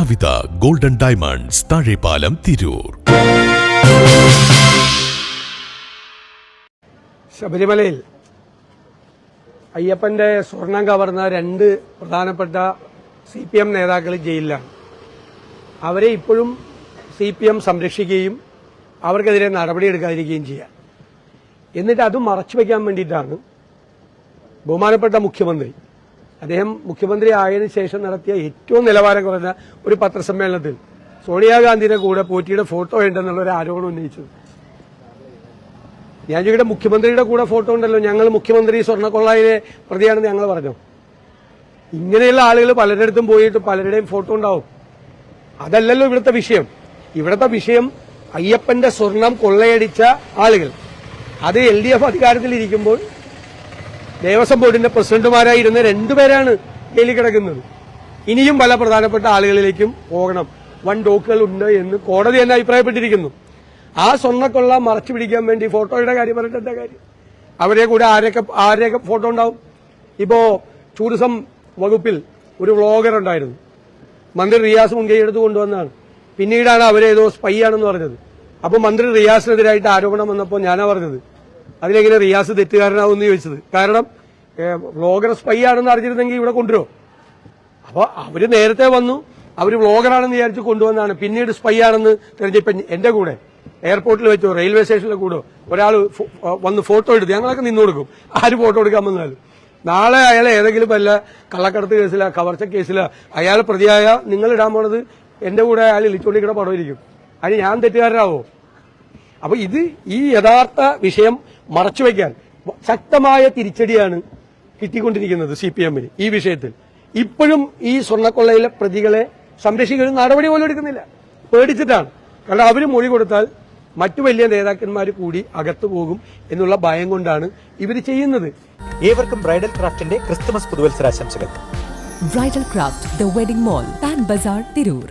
Kavitha golden diamonds Thazhepalam Tirur. ശബരിമലയിൽ അയ്യപ്പന്റെ സ്വർണം കവർന്ന രണ്ട് പ്രധാനപ്പെട്ട സി പി എം നേതാക്കൾ ജയിലിലാണ്. അവരെ ഇപ്പോഴും സി പി എം സംരക്ഷിക്കുകയും അവർക്കെതിരെ നടപടിയെടുക്കാതിരിക്കുകയും ചെയ്യാം. എന്നിട്ട് അത് മറച്ചു വയ്ക്കാൻ വേണ്ടിയിട്ടാണ് ബഹുമാനപ്പെട്ട മുഖ്യമന്ത്രി അദ്ദേഹം മുഖ്യമന്ത്രി ആയതിനു ശേഷം നടത്തിയ ഏറ്റവും നിലവാരം കുറഞ്ഞ ഒരു പത്രസമ്മേളനത്തിൽ സോണിയാഗാന്ധിയുടെ കൂടെ പോറ്റിയുടെ ഫോട്ടോ ഉണ്ടെന്നുള്ള ഒരു ആരോപണം ഉന്നയിച്ചത് ഞാൻ ചോദിക്കട്ടെ മുഖ്യമന്ത്രിയുടെ കൂടെ ഫോട്ടോ ഉണ്ടല്ലോ. ഞങ്ങൾ മുഖ്യമന്ത്രി സ്വർണക്കൊള്ളയിലെ പ്രതിയാണെന്ന് ഞങ്ങൾ പറഞ്ഞു. ഇങ്ങനെയുള്ള ആളുകൾ പലരിടത്തും പോയിട്ട് പലരുടെയും ഫോട്ടോ ഉണ്ടാവും. അതല്ലല്ലോ ഇവിടുത്തെ വിഷയം. ഇവിടുത്തെ വിഷയം അയ്യപ്പന്റെ സ്വർണം കൊള്ളയടിച്ച ആളുകൾ. അത് എൽ ഡി എഫ് അധികാരത്തിലിരിക്കുമ്പോൾ ദേവസ്വം ബോർഡിന്റെ പ്രസിഡന്റുമാരായിരുന്ന രണ്ടുപേരാണ് ജയിലിൽ കിടക്കുന്നത്. ഇനിയും പല പ്രധാനപ്പെട്ട ആളുകളിലേക്കും പോകണം. വൺ ഡോക്കുകൾ ഉണ്ട് എന്ന് കോടതി തന്നെ അഭിപ്രായപ്പെട്ടിരിക്കുന്നു. ആ സ്വർണക്കൊള്ള മറച്ചു പിടിക്കാൻ വേണ്ടി ഫോട്ടോയുടെ കാര്യം പറഞ്ഞിട്ട് എന്താ കാര്യം? അവരെ കൂടെ ആരൊക്കെ ആരെയൊക്കെ ഫോട്ടോ ഉണ്ടാവും? ഇപ്പോ ടൂറിസം വകുപ്പിൽ ഒരു വ്ളോഗർ ഉണ്ടായിരുന്നു. മന്ത്രി റിയാസ് മുൻകൈ എടുത്ത് കൊണ്ടുവന്നാണ് പിന്നീടാണ് അവരേതോ സ്പൈ ആണെന്ന് പറഞ്ഞത്. അപ്പൊ മന്ത്രി റിയാസിനെതിരായിട്ട് ആരോപണം വന്നപ്പോൾ ഞാനാ പറഞ്ഞത്. അതിലെങ്ങനെ റിയാസ് തെറ്റുകാരനാവുമെന്ന് ചോദിച്ചത്. കാരണം വ്ളോഗർ സ്പൈ ആണെന്ന് അറിഞ്ഞിരുന്നെങ്കിൽ ഇവിടെ കൊണ്ടുവരുമോ അപ്പോൾ അവർ നേരത്തെ വന്നു. അവർ വ്ളോഗറാണെന്ന് വിചാരിച്ച് കൊണ്ടുവന്നാണ്. പിന്നീട് സ്പൈ ആണെന്ന് തെരഞ്ഞെടുപ്പ് എന്റെ കൂടെ എയർപോർട്ടിൽ വെച്ചോ റെയിൽവേ സ്റ്റേഷനിൽ കൂടോ ഒരാൾ വന്ന് ഫോട്ടോ എടുത്ത് ഞങ്ങളൊക്കെ നിന്നു കൊടുക്കും. ആര് ഫോട്ടോ എടുക്കാൻ വന്നാലും. നാളെ അയാൾ ഏതെങ്കിലും വല്ല കള്ളക്കടത്ത് കേസിലാ കവർച്ച കേസിലാ അയാൾ പ്രതിയായ നിങ്ങൾ ഇടാൻ പോണത് എന്റെ കൂടെ അയാൾ ഇളിച്ചോണ്ടിക്കിടെ പടം ഇരിക്കും അതിന് ഞാൻ തെറ്റുകാരനാവോ? അപ്പൊ ഇത് ഈ യഥാർത്ഥ വിഷയം മറച്ചുവെക്കാൻ ശക്തമായ തിരിച്ചടിയാണ് കിട്ടിക്കൊണ്ടിരിക്കുന്നത് സി പി എമ്മിന് ഈ വിഷയത്തിൽ. ഇപ്പോഴും ഈ സ്വർണക്കൊള്ളയിലെ പ്രതികളെ സംരക്ഷിക്കുന്ന നടപടി പോലും എടുക്കുന്നില്ല. പേടിച്ചിട്ടാണ്. കാരണം അവർ മൊഴി കൊടുത്താൽ മറ്റു വലിയ നേതാക്കന്മാർ കൂടി അകത്തു പോകും എന്നുള്ള ഭയം കൊണ്ടാണ് ഇവർ ചെയ്യുന്നത്. ഏവർക്കും ബ്രൈഡൽ ക്രാഫ്റ്റിന്റെ Christmas പുതുവത്സരാശംസകൾ. Bridal craft the wedding mall Pan Bazaar Tirur.